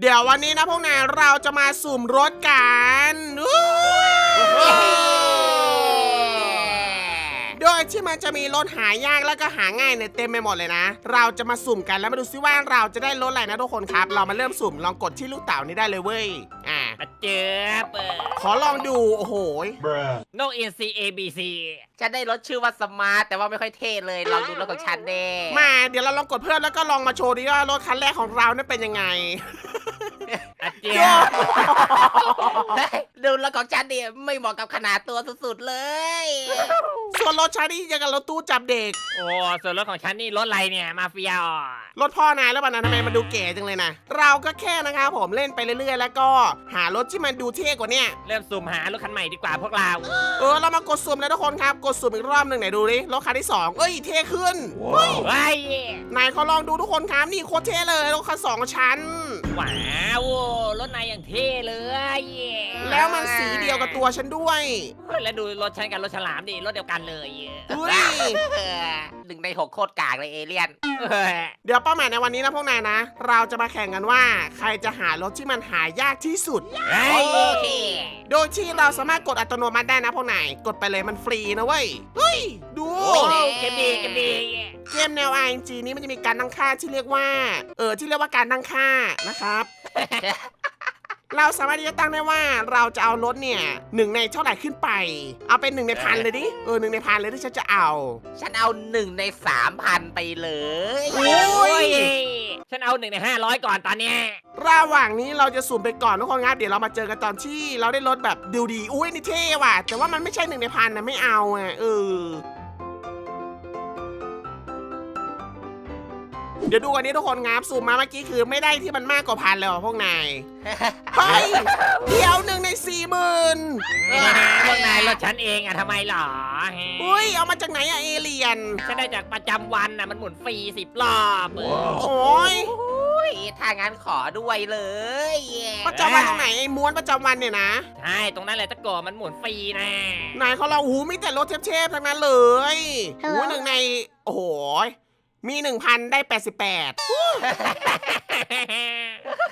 เดี๋ยววันนี้นะพวกนายเราจะมาสุ่มรถกันอู้โดยที่มันจะมีรถหายากแล้วก็หาง่ายเนี่ยเต็มไปหมดเลยนะ เราจะมาสุ่มกันแล้วมาดูซิว่าเราจะได้รถอะไรนะทุกคนครับ เรามาเริ่มสุ่มลองกดที่ลูกเต่านี้ได้เลยเว้ย อ่ามาเจ็บขอลองดู โอ้โห Bruh. นก NC ABC ฉันได้รถชื่อว่าสมาร์ทแต่ว่าไม่ค่อยเท่เลยลองดูรถของฉันแน่มาเดี๋ยวเราลองกดเพิ่มแล้วก็ลองมาโชว์ดิว่ารถคันแรกของเราเนี่ยเป็นยังไง อาเจียนดูรถของฉันเนี่ยไม่เหมาะกับขนาดตัวสุดๆเลย ส่วนรถชานี่ยังกับรถตู้จับเด็ก โอ้ส่วนรถของฉันนี่รถอะไรเนี่ยมาเฟียอะรถพ่อนายแล้วป่ะนะทำไมมันดูเก๋จังเลยนะ เราก็แค่นะครับผมเล่นไปเรื่อยๆ แล้วก็หารถที่มันดูเท่กว่าเนี้ยเริ่มสุ่มหารถคันใหม่ดีกว่าพวกเรา เออเรามากดสุ่มแล้วทุกคนครับ กดสุ่มอีกรอบหนึ่งไหนดูดิรถคันที่สองเอ้ยเท่ขึ้นเฮ้ยนายเขาลองดูทุกคนครับนี่โคตรเท่เลยรถคันสองชั้น ว้าวรถนายอย่างเท่เลยแล้วมันสีเดียวกับตัวฉันด้วยเฮ้ยแล้วดูรถฉันกับรถฉลามดิรถเดียวกันเลยเฮ้ยเออหนึ่งในหกโคตรกากเลยเอเลี่ยนเฮ้ยเดี๋ยวเป้าหมายในวันนี้นะพวกนายนะ เราจะมาแข่งกันว่า ใครจะหารถที่มันหายากที่สุดเฮ้ยโอเค โดยที่เราสามารถกดอัตโนมัติได้นะพวกนาย กดไปเลยมันฟรีนะเว้ย เฮ้ย ดู โอ้เกมดีเกมดี เกมแนว RNG นี้มันจะมีการตั้งค่าที่เรียกว่า เออที่เรียกว่าการตั้งค่านะครับ เราสามารถที่จะตั้งได้ว่าเราจะเอารถเนี่ยหนึ่งในเท่าไหร่ขึ้นไป เอาเป็นหนึ่งในพันเลยดิเออหนึ่งในพันเลยที่ฉันจะเอา ฉันเอาหนึ่งในสามพันไปเลยโอ้โอ้ยยฉันเอาหนึ่งในห้าร้อยก่อนตอนเนี้ยระหว่างนี้เราจะสุ่มไปก่อนทุกคนครับเดี๋ยวเรามาเจอกันตอนที่เราได้รถแบบดูดีอุ้ยนี่เท่ว่ะ แต่ว่ามันไม่ใช่หนึ่งในพันนะไม่เอาอะเออ เดี๋ยวดูกันนี้ทุกคนครับสุ่มมาเมื่อกี้คือไม่ได้ที่มันมากกว่าพันเลยว่ะพวกนายเฮ้ยเดี๋ยวหนึ่งในสี่หมื่นพวกนายรถฉันเองอะทำไมหรออุ้ยเอามาจากไหนอะเอเลียนฉันได้จากประจำวันน่ะมันหมุนฟรีสิบรอบโอ้ยอุ้ยถ้างั้นขอด้วยเลยประจำวันตรงไหนไอ้ม้วนประจำวันเนี่ยนะใช่ตรงนั้นแหละตะโกนมันหมุนฟรีนะนายเขาเราหูมีแต่รถเทพๆทั้งนั้นเลยฮัลโหลหูหนึ่งในโอ้โห มีหนึ่งพันได้แปดสิบแปด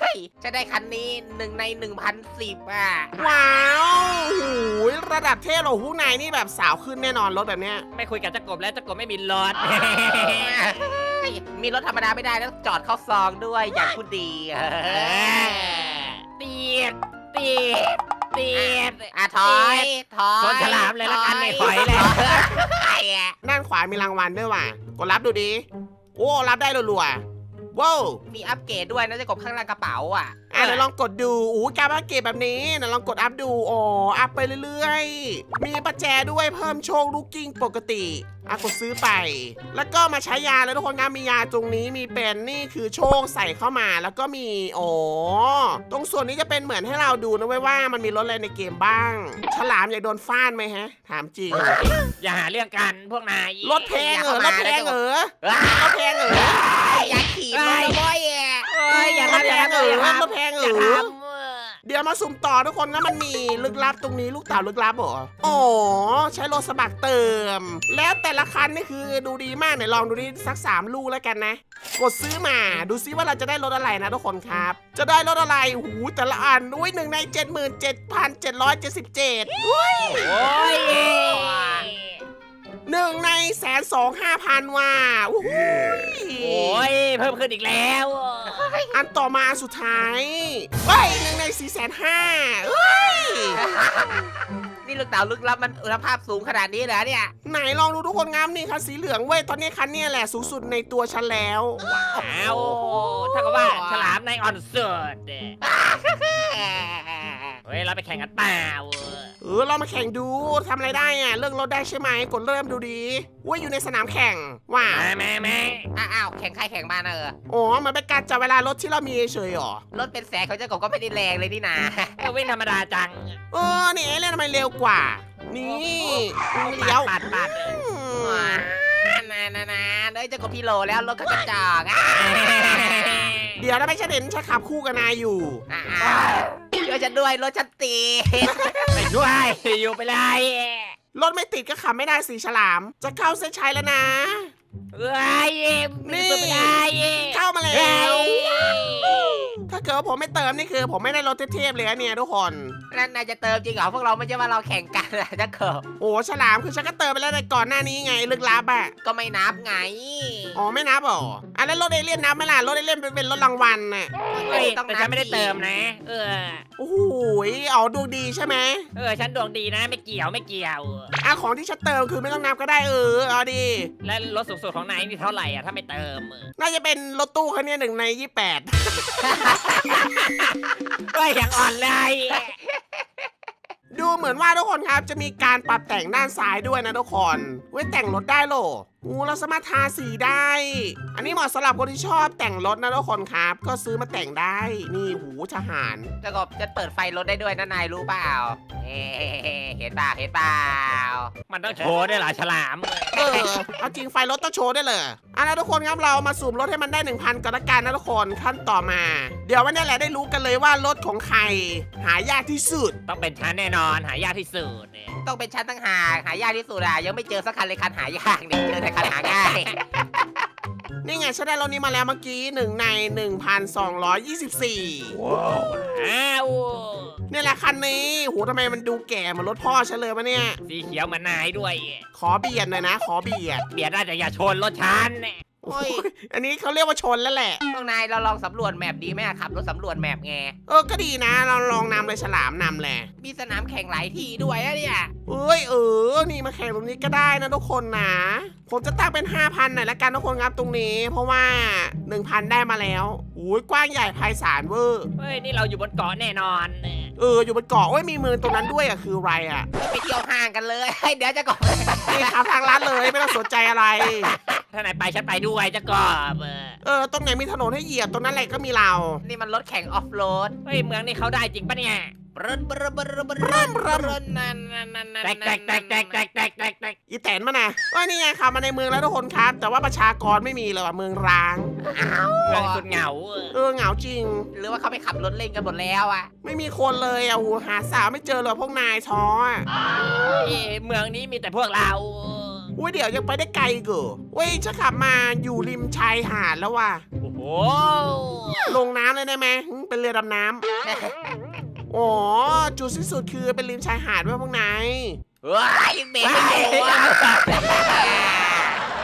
เฮ้ยจะได้คันนี้หนึ่งในหนึ่งพันสิบอะ ว้าวหูยระดับเทพเหราหูนายนี่แบบสาวขึ้นแน่นอนรถแบบเนี้ย ไม่คุยกับตะกบแล้วตะกบไม่มีรถ เฮ้ยมีรถธรรมดาไม่ได้ต้องจอดเข้าซองด้วยอย่างคุณดีเตียดเตียดเตียด อะถอยถอยชนฉลามเลยละกันไม่ถอยเลยถอยอะด้านขวามีรางวัลด้วยว่ะกดรับดูดิโอ้รับได้รัวๆ ว้าวมีอัปเกรดด้วยนะจะกบข้างล่างกระเป๋าอะอะเดี๋ยวลองกดดูอู้การอัปเกรดแบบนี้เดี๋ยวลองกดอัพดูอ๋ออัพไปเรื่อยๆ มีประแจด้วยเพิ่มโชคลูกกิ้งปกติอะกดซื้อไป แล้วก็มาใช้ยาแล้วทุกคนนะมียาตรงนี้มีเป็นนี่คือโชคใส่เข้ามาแล้วก็มีอ๋อตรงส่วนนี้จะเป็นเหมือนให้เราดูนะเว้ยว่ามันมีรถอะไรในเกมบ้าง ฉลามอยากโดนฟาดไหมฮะ ถามจริง อย่าหาเรื่องกันพวกนายรถแพงเหรอรถแพงเหรอว้ารถแพงเหรอ อยากขี่รถนะบอยอะเอ้ยอย่ารถทำอแพย่างเหรอทำอย่ารถทำแพงเหรอย่าอทำเดี๋ยวมาสุ่มต่อทุกคนแล้วมันมีลึกลับตรงนี้ลูกเต่าลึกลับเหรออ๋อใช้รถสมัครเติม แล้วแต่ละคันนี่คือดูดีมากไหนลองดูดิสักสามลูกแล้วกันนะ กดซื้อมาดูซิว่าเราจะได้รถอะไรนะทุกคนครับ จะได้รถอะไรหูแต่ละอันอุ้ยหนึ่งในเจ็ดหมื่นเจ็ดพันเจ็ดร้อยเจ็ดสิบเจ็ดโอ้ย หนึ่งในแสนสองห้าพันว่ะอู้หูยโอ้ยเพิ่มขึ้นอีกแล้วอันต่อมาสุดท้ายเฮ้ยหนึ่งในสี่แสนห้าเฮ้ย นี่ลูกเต๋าลึกลับมันคุณภาพสูงขนาดนี้เหรอเนี่ยไหนลองดูทุกคนงามนี่คันสีเหลืองเว้ย ตอนนี้คันเนี้แหละสูงสุดในตัวฉันแล้ว อ้าวถ้ากับว่าฉลามในออนสุด เฮ้ยเราไปแข่งกันเปล่าเออเรามาแข่งดูทำอะไรได้อะเรื่องรถได้ใช่ไหมกดเริ่มดูดีว่าอยู่ในสนามแข่งว้าวมามามาอ้าวแข่งใครแข่งมาเนอะอ๋อมันเป็นการจับเวลารถที่เรามีเฉยๆหรอรถเป็นแสนเขาเจะกบก็ไม่ได้แรงเลยนี่นะก็วิ่งธรรมดาจังเออนี่เอเล่นทำไมเร็วกว่า นี่เลี้ยวปัดปัดอืมนานานาเด้ยเจะกบพี่โลแล้วรถเขากระจอกอะเดี๋ยวถ้าไม่ใช่เด่นฉันขับคู่กับนายอยู่ อ้าว ช่วยฉันด้วยรถฉันตีดไปด้วยอยู่ไปเลยรถไม่ติดก็ขับไม่ได้สีฉลาม จะเข้าเส้นชัยแล้วนะเฮ้ยนี่นี่ไปได้เข้ามาแล้เฮ้วย ถ้าเกิดว่าผมไม่เติมนี่คือ ผมไม่ได้รถเทพๆเลยนะเนี่ยทุกคน นั่นนายจะเติมจริงเหรอพวกเราไม่ใช่ว่าเราแข่งกันนะจะเกิดโอ้ฉลามคือฉันก็เติมไปแล้วในก่อนหน้านี้ไงลึกลับอะก็ไม่นับไงอ๋อไม่นับเหรออะแล้วรถเอเลี่ยนนับไหมล่ะรถเอเลี่ยนเป็นเป็นรถรางวัลน่ะเฮ้ยแต่ฉันไม่ได้เติมนะ เออ โอ้โหอ๋อดวงดีใช่ไหมเออ ฉันดวงดีนะไม่เกี่ยวไม่เกี่ยวอะของที่ฉันเติมคือไม่ต้องนับก็ได้เออเอาดี และรถสูงสุดของนายนี่เท่าไหร่อะถ้าไม่เติมน่าจะเป็นรถตู้คันนี้หนึ่งในยี่แปดด้วยอย่างอ่อนเลย ดูเหมือนว่าทุกคนครับจะมีการปรับแต่งด้านซ้ายด้วยนะทุกคนไว้แต่งรถได้โหรออู้เราสามารถทาสีได้ อันนี้เหมาะสำหรับคนที่ชอบแต่งรถนะทุกคนครับ ก็ซื้อมาแต่งได้ นี่หูทหารจะกบจะเปิดไฟรถได้ด้วยนะนายรู้เปล่าเอ๊ะเห็นเปล่าเห็นเปล่ามันต้องโชว์ด้วยเหรอฉลาม เออ เอาจริงไฟรถต้องโชว์ได้เลยอะแล้วทุกคนครับเรามาสุ่มรถให้มันได้ 1,000ก่อนละกันนะทุกคนขั้นต่อมา เดี๋ยววันนี้แหละได้รู้กันเลยว่ารถของใคร หายากที่สุด ต้องเป็นฉันแน่นอนหายากที่สุดเนี่ยต้องเป็นชั้นตั้งหากหายากที่สุดอะยังไม่เจอสักคันเลยคันหายากเนี่ยเจอแต่คันหาง่ายนี่ไงฉันได้รถนี้มาแล้วเมื่อกี้หนึ่งใน 1,224อ้าวนี่แหละคันนี้โหทำไมมันดูแก่เหมือนรถพ่อฉันเลยวะเนี่ย สีเขียวเหมือนนายด้วย ขอเบียดหน่อยนะ ขอเบียด เบียดได้แต่อย่าชนรถฉันเนี่ย โอ้ยอันนี้เขาเรียกว่าชนแล้วแหละ พวกนายเราลองสำรวจแมปดีไหมอะขับรถสำรวจแมปไง เออก็ดีนะ เราลองนำเลยฉลามนำแหละมีสนามแข่งหลายที่ด้วยอะเนี่ย เอ้ยเออ นี่มาแข่งตรงนี้ก็ได้นะทุกคนนะ ผมจะตั้งเป็น 5,000หน่อยละกันทุกคนครับตรงนี้ เพราะว่า 1,000 ได้มาแล้วอุ้ยกว้างใหญ่ไพศาลเวอร์ เฮ้ย นี่เราอยู่บนเกาะแน่นอนเนี่ย เอออยู่บนเกาะโอ้ยมีเมืองตรงนั้นด้วยอะคืออะไรอะไปเที่ยวห้างกันเลย เดี๋ยวจะก่อนนี่ครับทางร้านเลยไม่ต้องสนใจอะไร ถ้านายไปฉันไปด้วยจะกอบเออเออตรงไหนมีถนนให้เหยียบตรงนั้นแหละก็มีเรา นี่มันรถแข่งออฟโรดเฮ้ยเมืองนี้เขาได้จริงปะเนี่ย บรนบรนบรนบรนบรนบรนนั่นนั่นนั่นนั่นแตกแตกแตกแตกแตกแตกแตกแตกอีแตนมานะว่านี่ไงขับมาในเมืองแล้วทุกคนครับ แต่ว่าประชากรไม่มีเลยว่ะเมืองร้างเมืองสุดเหงาเออเออเหงาจริง หรือว่าเขาไปขับรถเล่นกันหมดแล้วอะไม่มีคนเลยอะโหหาสาวไม่เจอเลยพวกนายท้ออะเอ้ยเมืองนี้มีแต่พวกเราอุ้ยเดี๋ยวยังไปได้ไกลอีกเหรอเว้ยฉันขับมาอยู่ริมชายหาดแล้วว่ะโอ้โหลงน้ำเลยได้ไหมหึเป็นเรือดำน้ำ อ๋อจุดสิ้นสุดคือเป็นริมชายหาดด้วยพวกนายว้ายยังเบรกไม่อยู่อะ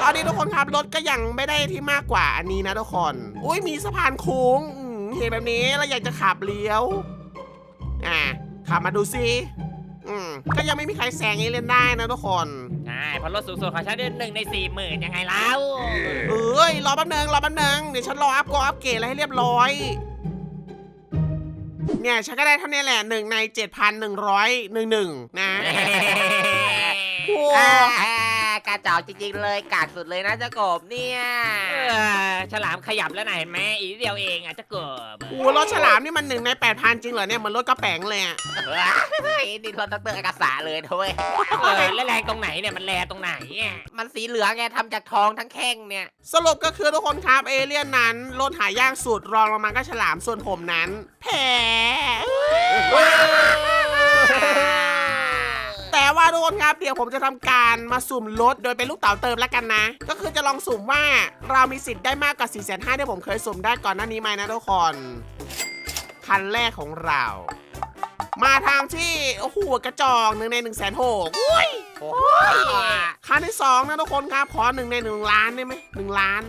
ตอนนี้ทุกคนครับรถก็ยังไม่ได้ที่มากกว่าอันนี้นะทุกคน อุ้ยมีสะพานโค้งอืมเห็นแบบนี้เราอยากจะขับเลี้ยวอ่าขับมาดูซิอืมก็ยังไม่มีใครแซงเอเล่นได้นะทุกคน ใช่เพราะรถสูงสุดของฉันเดือนหนึ่งในสี่หมื่นยังไงแล้ว เอ้ยรอแป๊บนึงรอแป๊บนึงเดี๋ยวฉันรออัพก็อัพเกรดอะไรให้เรียบร้อย เนี่ยฉันก็ได้เท่านี้แหละหนึ่งในเจ็ดพันหนึ่งร้อยหนึ่งหนึ่งนะ โอ้อ่า กระจอกจริงๆเลยกากสุดเลยนะเจ้ากบเนี่ยเออฉลามขยับแล้วนะเห็นไหมอีกนิดเดียวเองอะจะเกิดโหรถฉลามนี่มันหนึ่งในแปดพันจริงเหรอเนี่ยเหมันรถกระแป๋งเลยอะเฮ้ยนี่รถดรอากาศะเลยด้วยเออแล้วแรงตรงไหนเนี่ยมันแรงตรงไหนอะมันสีเหลืองไงทำจากทองทั้งแข้งเนี่ย สรุปก็คือทุกคนครับเอเลี่ยนนั้นรถหายากสุดรองลงมาก็ฉลามส่วนผมนั้นแพ้แต่ ว่าทุกคนครับเดี๋ยวผมจะทำการมาสุ่มรถโดยเป็นลูกเต๋าเติมแล้วกันนะ ก็คือจะลองสุ่มว่าเรามีสิทธิ์ได้มากกว่า4 5 0 0 0ที่ผมเคยสุ่มได้ก่อนหน้านี้ไหมนะทุกคนคันแรกของเรา มาทางที่โอ้โหกระจอกหนึ่งใน1นึ่งแสนหกโอ้ยคันที่สองนะทุกคนครับขอหนึ่งในหนึ่งล้านได้ไหมหนึ่งล้าน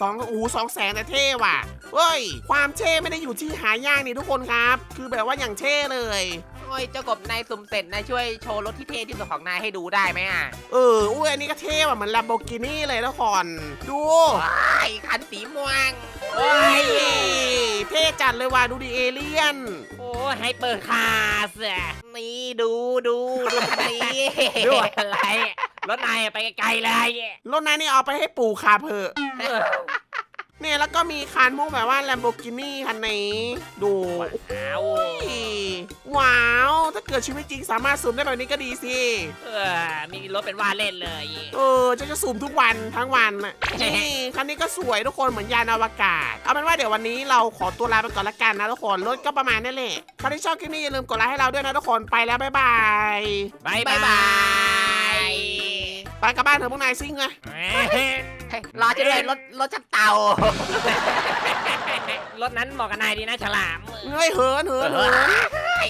สองอูสองแสนแต่เท่ว่ะเฮ้ย ความเท่ไม่ได้อยู่ที่หายากนี่ทุกคนครับ คือแบบว่าอย่างเท่เลย โอ้ยเจ้ากบนายสุ่มเสร็จนายช่วยโชว์รถที่เท่ที่สุดของนายให้ดูได้ไหมอะเอออุ้ยอันนี้ก็เท่ว่ะเหมือน Lamborghini เลยทุกคนดู ว้ายคันสีม่วงโอ้ยเท่จัดเลยว่ะดูดิเอเลี่ยน โอ้ให้เปิดคาสอะนี่ดูดูดูคันนี้ดูอะไรรถนายอะไปไกลๆเลย รถนั้นนี่เอาไปให้ปู่ขับเถอะ เออเนี่ยแล้วก็มีคันพวกแบบว่า Lamborghini คันนี้ ดูอ้าวว้าว ถ้าเกิดชีวิตจริงสามารถสุ่มได้แบบนี้ก็ดีสิ เออ มีรถเป็นว่าเล่นเลย เออจะจะสุ่มทุกวันทั้งวันน่ะนี่คันนี้ก็สวยทุกคนเหมือนยานอวกาศ เอาเป็นว่าเดี๋ยววันนี้เราขอตัวลาไปก่อนละกันนะทุกคน รถก็ประมาณนั่นแหละใครที่ชอบคลิปนี้อย่าลืมกดไลค์ให้เราด้วยนะทุกคน ไปแล้วบ๊ายบายบายบายบายไปกลับบ้านเถอะพวกนายซิ่งไงบายเฮ้ย รอจะด้วยรถรถจับเต่ารถนั้นเหมาะกับนายดีนะฉลาม เฮ้ยเหินเหินเหินเฮ้ย